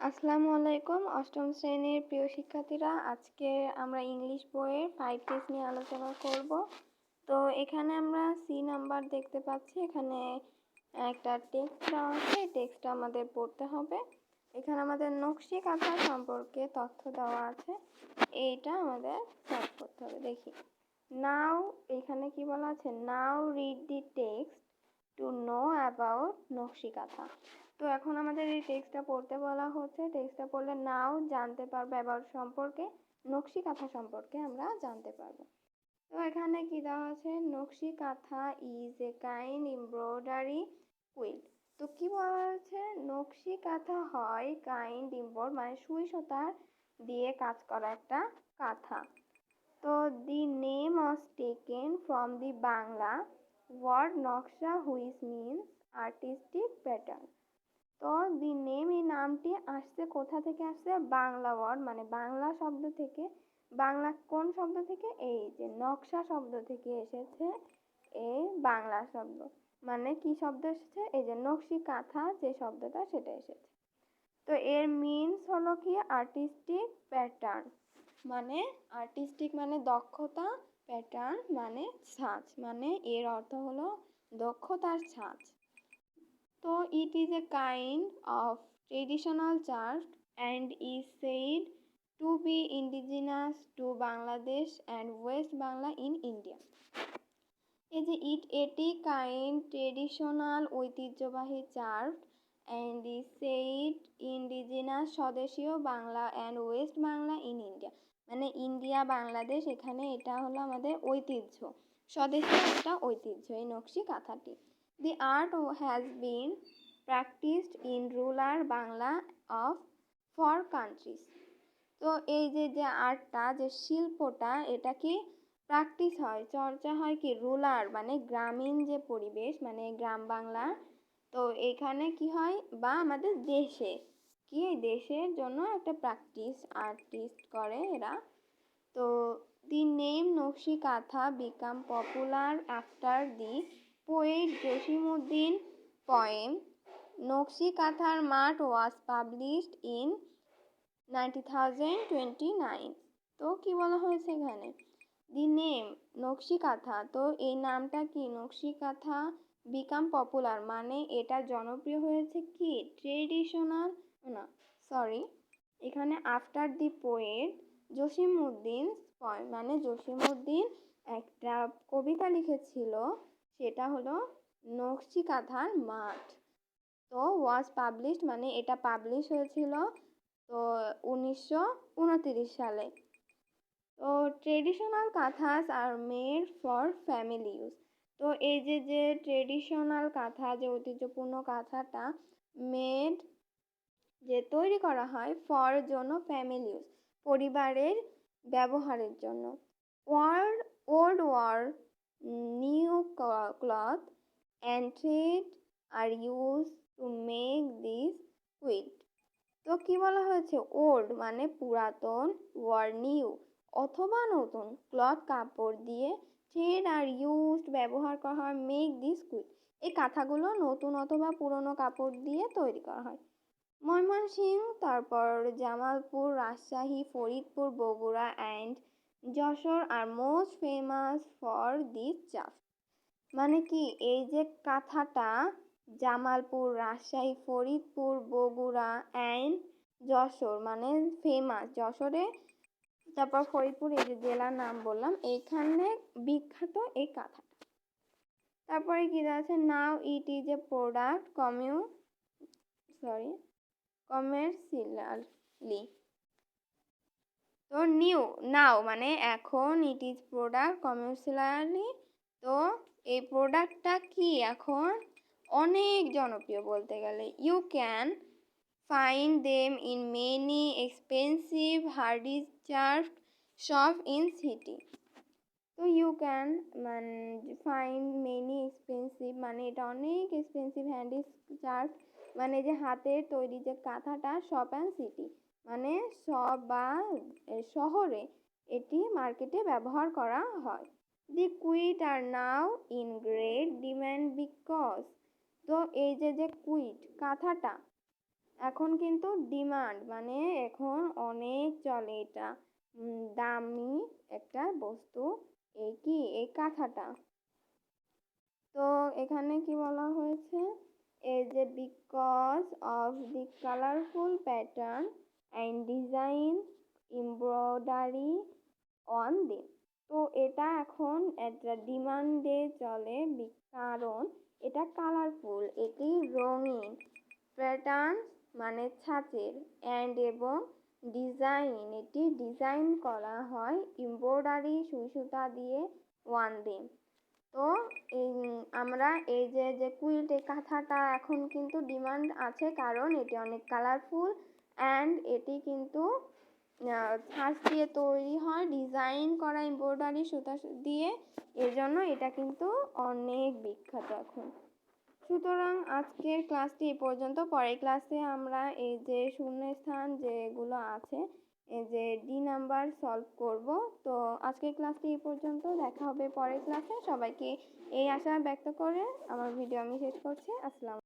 আসসালামু আলাইকুম। অষ্টম শ্রেণির প্রিয় শিক্ষার্থীরা, আজকে আমরা ইংলিশ বইয়ের ফাইভ টেস্ট নিয়ে আলোচনা করব। তো এখানে আমরা সি নাম্বার দেখতে পাচ্ছি। এখানে একটা টেক্সট দেওয়া আছে। টেক্সটটা আমাদের পড়তে হবে। এখানে আমাদের নকশি কাঁথা সম্পর্কে তথ্য দেওয়া আছে। এইটা আমাদের সলভ করতে হবে। দেখি। নাও এখানে কি বলা আছে? Now read the text to know about nakshi kantha তো এখন আমাদের এই টেক্সটটা পড়তে বলা হচ্ছে। টেক্সটটা পড়লে নাও জানতে পারব অ্যাবাউট সম্পর্কে নকশি কাঁথা সম্পর্কে আমরা জানতে পারব। তো এখানে কি দেওয়া আছে? Nakshi kantha is a kind embroidery quilt তো কি বলা হয়েছে? নকশি কাঁথা হয় কাইন্ড এমব্রয়ড মানে সুই সুতার দিয়ে কাজ করা একটা কাঁথা। তো the name was taken from the Bangla word naksha which means artistic pattern তো দি নেম এই নামটি আসছে কোথা থেকে আসছে? বাংলা ওয়ার্ড মানে বাংলা শব্দ থেকে। বাংলা কোন শব্দ থেকে? এই যে নকশা শব্দ থেকে এসেছে এই বাংলা শব্দ। মানে কি শব্দ এসেছে? এই যে নকশি কাঁথা যে শব্দটা সেটা এসেছে। তো এর মিনস হলো কি? আর্টিস্টিক প্যাটার্ন মানে আর্টিস্টিক মানে দক্ষতা প্যাটার্ন মানে ছাঁচ। মানে এর অর্থ হলো দক্ষতার ছাঁচ। তো it is a kind of traditional chart and is said to be indigenous to Bangladesh and West Bangla in India. এই যে ইট এটি কাইন্ড ট্রেডিশনাল ঐতিহ্যবাহী চার্ট and is said indigenous স্বদেশীয় Bangla and West Bangla in India মানে India Bangladesh এখানে এটা হলো আমাদের ঐতিহ্য। স্বদেশীয় একটা ঐতিহ্য, এই Nakshi কাঁথাটি। The art has been practiced in rural Bangla of four countries. তো এই যে যে আর্টটা যে শিল্পটা এটা কি প্র্যাকটিস হয়, চর্চা হয় কি রুলার মানে গ্রামীণ যে পরিবেশ মানে গ্রাম বাংলা, তো এখানে কি হয় বা আমাদের দেশে, কি দেশের জন্য একটা প্র্যাকটিস আর্টিস্ট করে এরা তো the name nakshi kantha became popular after the poet Josimuddin poem Nokshi Kathar Mat was published in 90,029 তো কি বলা হয়েছে এখানে? দি নেম নকশি কাঁথা তো এই নামটা কি? নকশি কাঁথা বিকাম পপুলার মানে এটা জনপ্রিয় হয়েছে কি? ট্রেডিশনাল না সরি। এখানে আফটার দি পোয়েট জসিমউদ্দিন মানে জসিমউদ্দিন একটা কবিতা লিখেছিল সেটা হলো নকশি কাঁথার মাঠ। তো ওয়াজ পাবলিশড মানে এটা পাবলিশ হয়েছিল তো উনিশশো সালে। তো traditional kanthas are made for family use তো এই যে যে ট্রেডিশনাল কাঁথা, যে ঐতিহ্যপূর্ণ কাঁথাটা মেড যে তৈরি করা হয় ফর জন্য ফ্যামিলি ইউজ পরিবারের ব্যবহারের জন্য। Word old word new cloth and thread are used to make this quilt তো কি বলা হয়েছে? ওল্ড মানে পুরাতন ওয়ার নিউ অথবা নতুন। ক্লথ কাপড় দিয়ে থ্রেড আর ইউজড ব্যবহার করা হয় মেক দিস কুইট এই কাঁথাগুলো নতুন অথবা পুরনো কাপড় দিয়ে তৈরি করা হয়। ময়মনসিংহ, তারপর Jamalpur, Rajshahi, Faridpur, Bogura and Jessore R most famous for this চাফ মানে কি, এই যে কাঁথাটা, জামালপুর, রাজশাহী, ফরিদপুর, বগুড়া অ্যান্ড যশোর মানে ফেমাস যশোরে, তারপর ফরিদপুর, এই যে জেলার নাম বললাম, এখানে বিখ্যাত এই কাঁথাটা। তারপরে কি আছে now it is a product কমিউ sorry commercially তো নিউ, নাও মানে এখন ইট ইজ প্রোডাক্ট কমার্শিয়ালি তো এই প্রোডাক্টটা কি এখন? অনেক জনপ্রিয় বলতে গেলে। You can find them in many expensive হার্ডিচার্ভ shop in city তো ইউ ক্যান মানে ফাইন্ড মেনি এক্সপেন্সিভ মানে এটা অনেক এক্সপেন্সিভ চার্ট মানে যে হাতের তৈরি যে কাঁথাটা শপ অ্যান্ড সিটি মানে সব বা শহরে এটি মার্কেটে ব্যবহার করা হয়। The quilt are now in great demand because, তো এই যে যে কুইট, কাঁথাটা, এখন কিন্তু ডিমান্ড মানে এখন অনেক চলে এটা দামি একটা বস্তু এই কি, এই কাঁথাটা। তো এখানে কি বলা হয়েছে? এই যে because of the colourful pattern and design embroidery on the তো এটা এখন একটা ডিমান্ডে চলে কারণ এটা কালারফুল এটি রঙিন প্যাটার্ন মানে ছাঁচের অ্যান্ড এবং ডিজাইন এটি ডিজাইন করা হয় এমব্রয়ডারি সুতা দিয়ে ওয়ান দিন তো আমরা এই যে যে কুইল্ট কাঁথাটা এখন কিন্তু ডিমান্ড আছে কারণ এটি অনেক কালারফুল অ্যান্ড এটি কিন্তু ছাঁচ দিয়ে তৈরি হয় ডিজাইন করা এমব্রয়ডারি সুতা দিয়ে। এজন্য এটা কিন্তু অনেক বিখ্যাত এখন। সুতরাং আজকের ক্লাসটি এ পর্যন্ত। পরের ক্লাসে আমরা এই যে শূন্যস্থান যেগুলো আছে এই যে ডি নাম্বার সলভ করব। তো আজকের ক্লাসটি এই পর্যন্ত। দেখা হবে পরের ক্লাসে। সবাইকে এই আশা ব্যক্ত করে আমার ভিডিও আমি শেষ করছি। আসসালাম